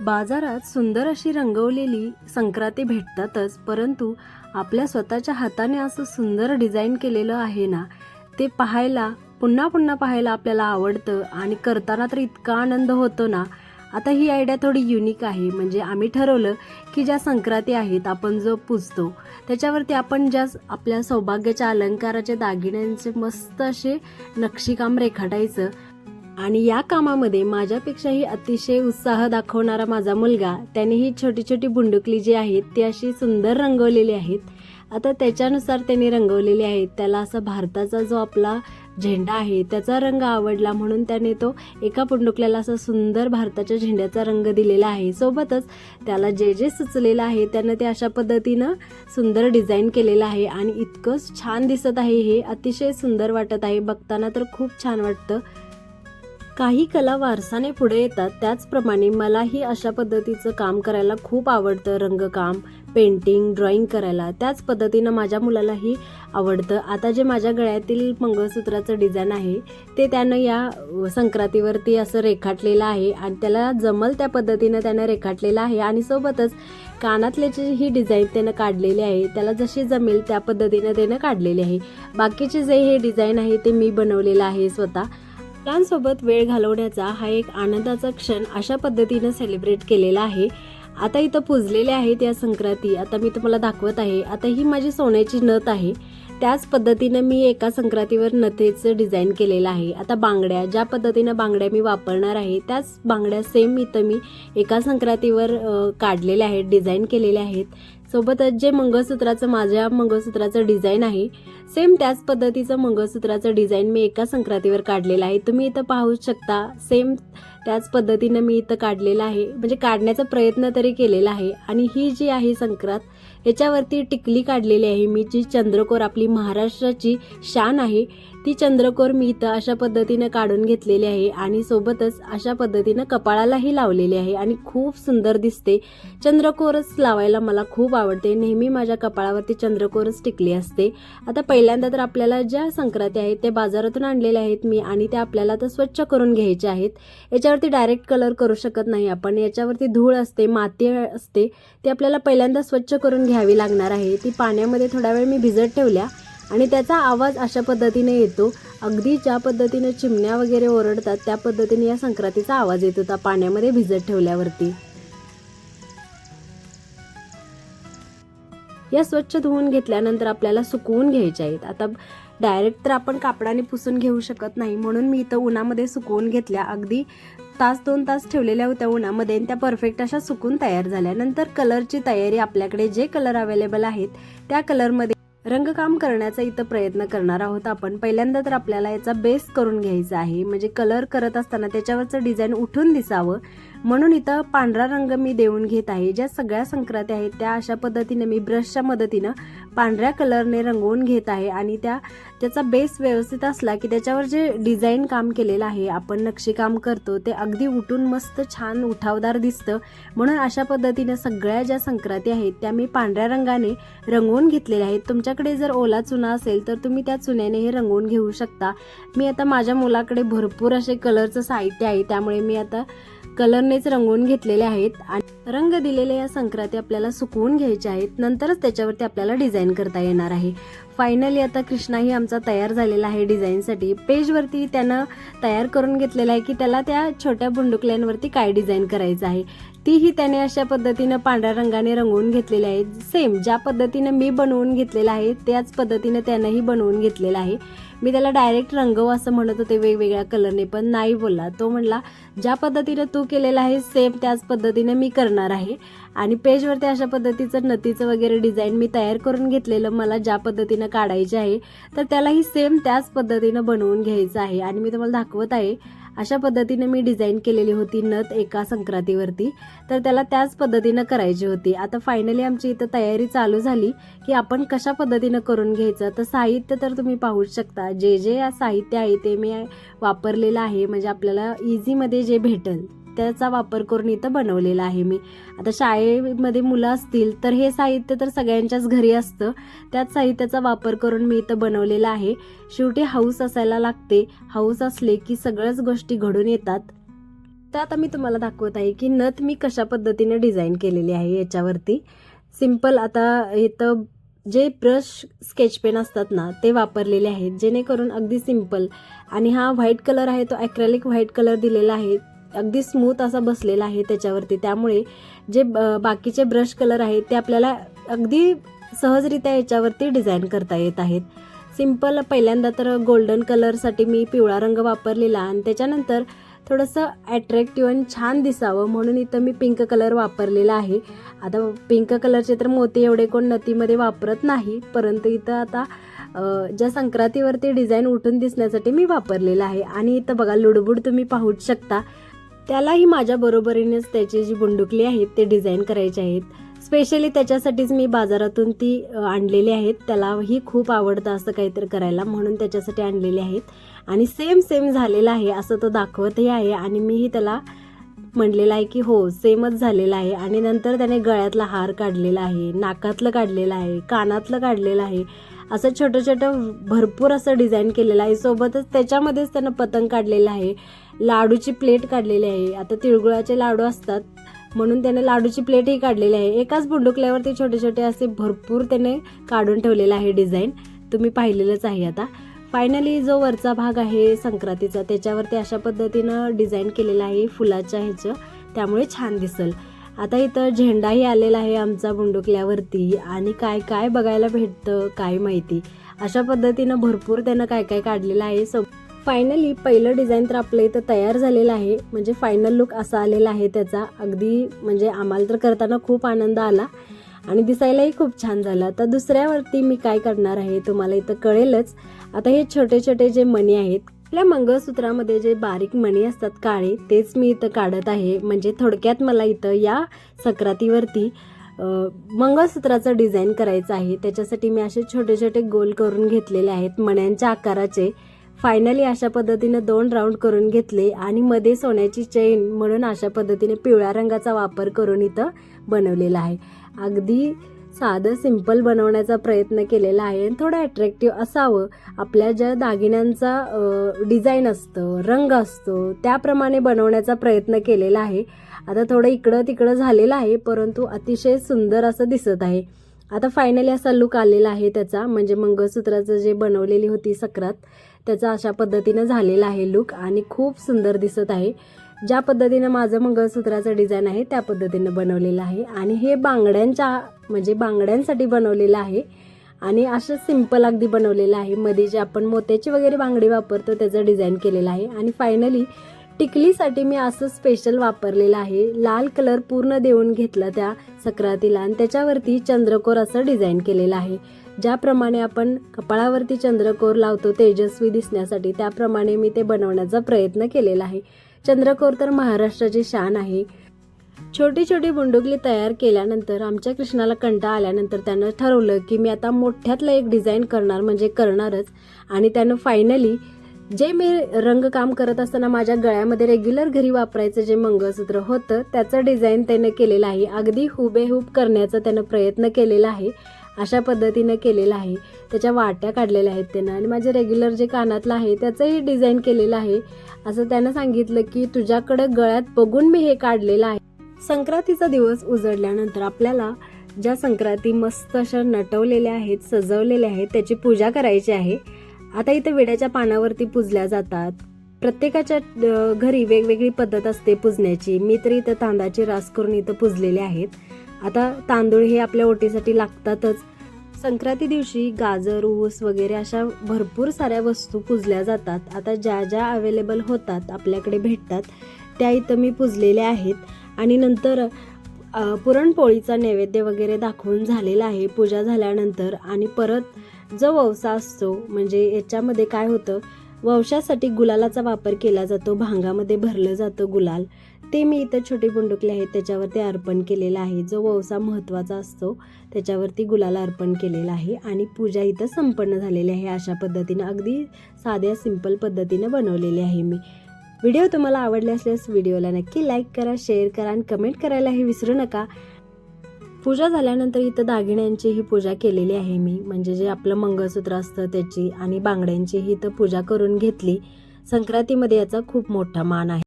बाजारात सुंदर अशी रंगवलेली संक्रांती भेटतातच परंतु आपल्या स्वतःच्या हाताने असं सुंदर डिझाईन केलेलं आहे ना ते पाहायला पुन्हा पुन्हा पाहायला आपल्याला आवडतं आणि करताना तर इतका आनंद होतो ना. आता ही आयडिया थोडी युनिक आहे म्हणजे आम्ही ठरवलं की ज्या संक्रांती आहेत आपण जो पूजतो त्याच्यावरती आपण ज्या आपल्या सौभाग्याच्या अलंकाराच्या दागिन्यांचे मस्त असे नक्षीकाम रेखाटायचं आणि या कामामध्ये माझ्यापेक्षाही अतिशय उत्साह दाखवणारा माझा मुलगा त्याने ही छोटी छोटी बुंडुकली जी आहेत ती अशी सुंदर रंगवलेली आहेत. आता त्याच्यानुसार त्यांनी रंगवलेली आहेत. त्याला असा भारताचा जो आपला झेंडा आहे त्याचा रंग आवडला म्हणून त्याने तो एका बुंडुकल्याला असा सुंदर भारताच्या झेंड्याचा रंग दिलेला आहे. सोबतच त्याला जे जे सुचलेलं आहे त्यानं ते अशा पद्धतीनं सुंदर डिझाईन केलेलं आहे आणि इतकं छान दिसत आहे हे अतिशय सुंदर वाटत आहे. बघताना तर खूप छान वाटतं. काही कला वारसाने पुढे येतात. त्याचप्रमाणे मलाही अशा पद्धतीचं काम करायला खूप आवडतं. रंगकाम पेंटिंग ड्रॉइंग करायला. त्याच पद्धतीनं माझ्या मुलालाही आवडतं. आता जे माझ्या गळ्यातील मंगळसूत्राचं डिझाईन आहे ते त्यानं या संक्रांतीवरती असं रेखाटलेलं आहे आणि त्याला जमल त्या पद्धतीनं त्यानं रेखाटलेलं आहे आणि सोबतच कानातल्याची ही डिझाईन त्यानं काढलेली आहे त्याला जशी जमेल त्या पद्धतीनं त्यानं काढलेली आहे. बाकीचे जे हे डिझाईन आहे ते मी बनवलेलं आहे स्वतः. मुलांसोबत वेळ घालवण्याचा हा एक आनंदाचा क्षण अशा पद्धतीनं सेलिब्रेट केलेला आहे. आता इथं पुजलेले आहेत या संक्रांती. आता मी तुम्हाला दाखवत आहे. आता ही माझी सोन्याची नथ आहे. त्याच पद्धतीनं मी एका संक्रांतीवर नथेचं डिझाईन केलेलं आहे. आता बांगड्या ज्या पद्धतीनं बांगड्या मी वापरणार आहे त्याच बांगड्या सेम इथं मी एका संक्रांतीवर काढलेल्या आहेत डिझाईन केलेल्या आहेत. सोबतच जे मंगळसूत्राचं माझ्या मंगळसूत्राचं डिझाईन आहे सेम त्याच पद्धतीचं मंगळसूत्राचं डिझाईन मी एका संक्रांतीवर काढलेलं आहे. तुम्ही इथं पाहू शकता सेम त्याच पद्धतीनं मी इथं काढलेलं आहे. म्हणजे काढण्याचा प्रयत्न तरी केलेला आहे. आणि ही जी आहे संक्रांत याच्यावरती टिकली काढलेली आहे मी जी चंद्रकोर आपली महाराष्ट्राची शान आहे ती चंद्रकोर मी इथं अशा पद्धतीनं काढून घेतलेली आहे आणि सोबतच अशा पद्धतीनं कपाळालाही लावलेली आहे आणि खूप सुंदर दिसते. चंद्रकोरच लावायला मला खूप आवडते. नेहमी माझ्या कपाळावरती चंद्रकोरच टिकली असते. आता पहिल्यांदा तर आपल्याला ज्या संक्रांती आहेत त्या बाजारातून आणलेल्या आहेत मी आणि त्या आपल्याला तर स्वच्छ करून घ्यायच्या आहेत. याच्यावरती डायरेक्ट कलर करू शकत नाही आपण. याच्यावरती धूळ असते माती असते ती आपल्याला पहिल्यांदा स्वच्छ करून घ्यावी लागणार आहे. ती पाण्यामध्ये थोडा वेळ मी भिजत ठेवल्या आणि त्याचा आवाज अशा पद्धतीने येतो. अगदी ज्या पद्धतीने चिमण्या वगैरे ओरडतात त्या पद्धतीने या संक्रांतीचा आवाज येत होता पाण्यामध्ये भिजत ठेवल्यावरती. या स्वच्छ धुवून घेतल्यानंतर आपल्याला सुकवून घ्यायच्या आहेत. आता डायरेक्ट तर आपण कापडाने पुसून घेऊ शकत नाही. म्हणून मी इथं उन्हामध्ये सुकवून घेतल्या. अगदी तास दोन तास ठेवलेल्या होत्या उन्हामध्ये आणि त्या परफेक्ट अशा सुकून तयार झाल्या. नंतर कलरची तयारी आपल्याकडे जे कलर अवेलेबल आहेत त्या कलरमध्ये रंगकाम करण्याचा इथं प्रयत्न करणार आहोत आपण. पहिल्यांदा तर आपल्याला याचा बेस करून घ्यायचा आहे. म्हणजे कलर करत असताना त्याच्यावरचं डिझाईन उठून दिसावं. म्हणून इथं पांढरा रंग मी देऊन घेत आहे. ज्या सगळ्या संक्रांती आहेत त्या अशा पद्धतीने मी ब्रशच्या मदतीनं पांढऱ्या कलरने रंगवून घेत आहे आणि त्या त्याचा बेस व्यवस्थित असला की त्याच्यावर जे डिझाईन काम केलेलं आहे आपण नक्षीकाम करतो ते अगदी उठून मस्त छान उठावदार दिसतं. म्हणून अशा पद्धतीनं सगळ्या ज्या संक्रांती आहेत त्या मी पांढऱ्या रंगाने रंगवून घेतलेल्या आहेत. तुमच्याकडे जर ओला चुना असेल तर तुम्ही त्या चुन्याने हे रंगवून घेऊ शकता. मी आता माझ्या मुलाकडे भरपूर असे कलरचं साहित्य आहे त्यामुळे मी आता कलरनेच रंगवून घेतलेले आहेत आणि रंग दिलेल्या या संक्रांती आपल्याला सुकवून घ्यायच्या आहेत. नंतरच त्याच्यावरती आपल्याला डिझाईन करता येणार आहे. फायनली आता कृष्णाही आमचा तयार झालेला आहे डिझाईनसाठी. पेजवरती त्यानं तयार करून घेतलेला आहे की त्याला त्या छोट्या बुंडुकल्यांवरती काय डिझाईन करायचं आहे. तीही त्याने अशा पद्धतीनं पांढऱ्या रंगाने रंगवून घेतलेली आहे सेम ज्या पद्धतीनं मी बनवून घेतलेलं आहे त्याच पद्धतीनं त्यानंही बनवून घेतलेलं आहे. मी त्याला डायरेक्ट रंगव असं म्हणत होते वेगवेगळ्या कलरने पण नाही बोलला. तो म्हणला ज्या पद्धतीनं तू केलेलं आहे सेम त्याच पद्धतीनं मी करणार आहे. आणि पेजवरती अशा पद्धतीचं नतीचं वगैरे डिझाईन मी तयार करून घेतलेलं मला ज्या पद्धतीनं काढायचे आहे तर त्यालाही सेम त्याच पद्धतीनं बनवून घ्यायचं आहे. आणि मी तुम्हाला दाखवत आहे अशा पद्धतीने मी डिझाईन केलेली होती नथ एका संक्रांतीवरती. तर त्याला त्याच पद्धतीनं करायची होती. आता फायनली आमची इथं तयारी चालू झाली की आपण कशा पद्धतीनं करून घ्यायचं तर साहित्य तर तुम्ही पाहूच शकता. जे जे साहित्य आहे ते मी वापरलेलं आहे म्हणजे आपल्याला इझीमध्ये जे भेटेल. त्याचा वापर करून इथं बनवलेला आहे मी. आता शाळेमध्ये मुलं असतील तर हे साहित्य तर सगळ्यांच्याच घरी असतं. त्याच साहित्याचा वापर करून मी इथं बनवलेला आहे. शेवटी हाऊस असायला लागते. हाऊस असले की सगळ्याच गोष्टी घडून येतात. तर आता मी तुम्हाला दाखवत आहे की नथ मी कशा पद्धतीने डिझाईन केलेली आहे याच्यावरती. सिंपल आता इथं जे ब्रश स्केच पेन असतात ना ते वापरलेले आहेत. जेणेकरून अगदी सिंपल आणि हा व्हाईट कलर आहे तो ॲक्रेलिक व्हाईट कलर दिलेला आहे. अगदी स्मूथ असा बसलेला आहे त्याच्यावरती. त्यामुळे जे ब- बाकीचे ब्रश कलर आहेत ते आपल्याला अगदी सहजरित्या याच्यावरती डिझाईन करता येत आहेत. सिंपल पहिल्यांदा तर गोल्डन कलरसाठी मी पिवळा रंग वापरलेला आणि त्याच्यानंतर थोडंसं ॲट्रॅक्टिव्ह आणि छान दिसावं म्हणून इथं मी पिंक कलर वापरलेला आहे. आता पिंक कलरचे तर मोती एवढे कोण नतीमध्ये वापरत नाही परंतु इथं आता ज्या संक्रांतीवरती डिझाईन उठून दिसण्यासाठी मी वापरलेलं आहे. आणि इथं बघा लुडबुड तुम्ही पाहूच शकता. त्यालाही माझ्या बरोबरीनेच त्याची जी बुंडुकली आहेत ते डिझाईन करायचे आहेत. स्पेशली त्याच्यासाठीच मी बाजारातून ती आणलेली आहेत. त्यालाही खूप आवडतं असं काहीतरी करायला म्हणून त्याच्यासाठी आणलेली आहेत. आणि सेम सेम झालेलं आहे असं तो दाखवतही आहे. आणि मीही त्याला म्हणलेलं आहे की हो सेमच झालेला आहे. आणि नंतर त्याने गळ्यातला हार काढलेला आहे नाकातलं काढलेलं आहे कानातलं काढलेलं आहे. असं छोटं छोटं भरपूर असं डिझाईन केलेलं आहे. सोबतच त्याच्यामध्येच त्यानं पतंग काढलेलं आहे. लाडूची प्लेट काढलेली आहे. आता तिळगुळाचे लाडू असतात म्हणून त्याने लाडूची प्लेटही काढलेली आहे. एकाच बुंडुकल्यावरती छोटे छोटे असे भरपूर त्याने काढून ठेवलेलं आहे डिझाईन तुम्ही पाहिलेलंच आहे आता. फायनली जो वरचा भाग आहे संक्रांतीचा त्याच्यावरती अशा पद्धतीनं डिझाईन केलेलं आहे फुलाच्या ह्याचं. त्यामुळे छान दिसेल. आता इथं झेंडाही आलेला आहे आमचा बुंडुकल्यावरती. आणि काय काय बघायला भेटतं काय माहिती. अशा पद्धतीनं भरपूर त्यानं काय काय काढलेलं आहे. सो फायनली पहिलं डिझाईन तर आपलं इथं तयार झालेलं आहे. म्हणजे फायनल लुक असा आलेला आहे त्याचा. अगदी म्हणजे आम्हाला तर करताना खूप आनंद आला. आणि दिसायलाही खूप छान झालं. तर दुसऱ्यावरती मी काय करणार आहे तुम्हाला इथं कळेलच. आता हे छोटे छोटे जे मणी आहेत आपल्या मंगळसूत्रामध्ये जे बारीक मणी असतात काळे तेच मी इथं काढत आहे. म्हणजे थोडक्यात मला इथं या सक्रातीवरती मंगळसूत्राचं डिझाईन करायचं आहे. त्याच्यासाठी मी असे छोटे छोटे गोल करून घेतलेले आहेत. मण्यांच्या आकाराचे. फायनली अशा पद्धतीनं दोन राऊंड करून घेतले आणि मध्ये सोन्याची चेन म्हणून अशा पद्धतीने पिवळ्या रंगाचा वापर करून इथं बनवलेला आहे. अगदी साधं सिंपल बनवण्याचा प्रयत्न केलेला आहे आणि थोडं अट्रॅक्टिव्ह असावं. आपल्या ज्या दागिन्यांचा डिझाईन असतं रंग असतो त्याप्रमाणे बनवण्याचा प्रयत्न केलेला आहे. आता थोडं इकडं तिकडं झालेलं आहे परंतु अतिशय सुंदर असं दिसत आहे. आता फायनली असा लुक आलेला आहे त्याचा म्हणजे मंगळसूत्राचं जे बनवलेली होती सक्रात त्याचा अशा पद्धतीनं झालेला आहे लुक आणि खूप सुंदर दिसत आहे. ज्या पद्धतीनं माझं मंगळसूत्राचं डिझाईन आहे त्या पद्धतीनं बनवलेलं आहे. आणि हे बांगड्यांच्या म्हणजे बांगड्यांसाठी बनवलेलं आहे. आणि असं सिंपल अगदी बनवलेलं आहे. मध्ये जे आपण मोत्याची वगैरे बांगडी वापरतो त्याचं डिझाईन केलेलं आहे. आणि फायनली टिकलीसाठी मी असं स्पेशल वापरलेलं आहे. लाल कलर पूर्ण देऊन घेतला त्या सक्रातीला. आणि त्याच्यावरती चंद्रकोर असं डिझाईन केलेलं आहे. ज्याप्रमाणे आपण कपाळावरती चंद्रकोर लावतो तेजस्वी दिसण्यासाठी त्याप्रमाणे मी ते बनवण्याचा प्रयत्न केलेला आहे. चंद्रकोर तर महाराष्ट्राची शान आहे. छोटी छोटी बुंडुकली तयार केल्यानंतर आमच्या कृष्णाला कंटाळा आल्यानंतर त्यानं ठरवलं की मी आता मोठ्यातलं एक डिझाईन करणार म्हणजे करणारच. आणि त्यानं फायनली जे मी रंगकाम करत असताना माझ्या गळ्यामध्ये रेग्युलर घरी वापरायचं जे मंगळसूत्र होतं त्याचं डिझाईन त्यानं केलेलं आहे. अगदी हुबेहूब करण्याचा त्यानं प्रयत्न केलेला आहे. अशा पद्धतीनं केलेलं आहे. त्याच्या वाट्या काढलेल्या आहेत त्यानं. आणि माझे रेग्युलर जे कानातलं आहे त्याचंही डिझाईन केलेलं आहे. असं त्यानं सांगितलं की तुझ्याकडं गळ्यात बघून मी हे काढलेलं आहे. संक्रांतीचा दिवस उजडल्यानंतर आपल्याला ज्या संक्रांती मस्त अशा नटवलेल्या आहेत सजवलेल्या आहेत त्याची पूजा करायची आहे. आता इथं विड्याच्या पानावरती पूजल्या जातात. प्रत्येकाच्या घरी वेगवेगळी पद्धत असते पूजण्याची. मी तर इथं तांदळाची रास करून इथं पूजलेले आहेत. आता तांदूळ हे आपल्या ओटीसाठी लागतातच. संक्रांती दिवशी गाजर ऊस वगैरे अशा भरपूर साऱ्या वस्तू पूजल्या जातात. आता ज्या ज्या अवेलेबल होतात आपल्याकडे भेटतात त्या इथं मी पूजलेल्या आहेत. आणि नंतर पुरणपोळीचा नैवेद्य वगैरे दाखवून झालेला आहे. पूजा झाल्यानंतर आणि परत जो ववसा असतो म्हणजे याच्यामध्ये काय होतं वंशासाठी गुलालाचा वापर केला जातो भांगामध्ये भरलं जातं गुलाल. ते मी इथं छोटी बुंडुकली आहेत त्याच्यावरती अर्पण केलेलं आहे. जो ववसा महत्त्वाचा असतो त्याच्यावरती गुलाल अर्पण केलेला आहे आणि पूजा इथं संपन्न झालेली आहे. अशा पद्धतीनं अगदी साध्या सिंपल पद्धतीनं बनवलेली आहे मी. व्हिडिओ तुम्हाला आवडले असल्यास व्हिडिओला नक्की लाईक करा शेअर करा आणि कमेंट करायलाही विसरू नका. पूजा झाल्यानंतर इथं दागिन्यांचीही पूजा केलेली आहे मी. म्हणजे जे आपलं मंगळसूत्र असतं त्याची आणि बांगड्यांची ही इथं पूजा करून घेतली. संक्रांतीमध्ये याचा खूप मोठा मान आहे.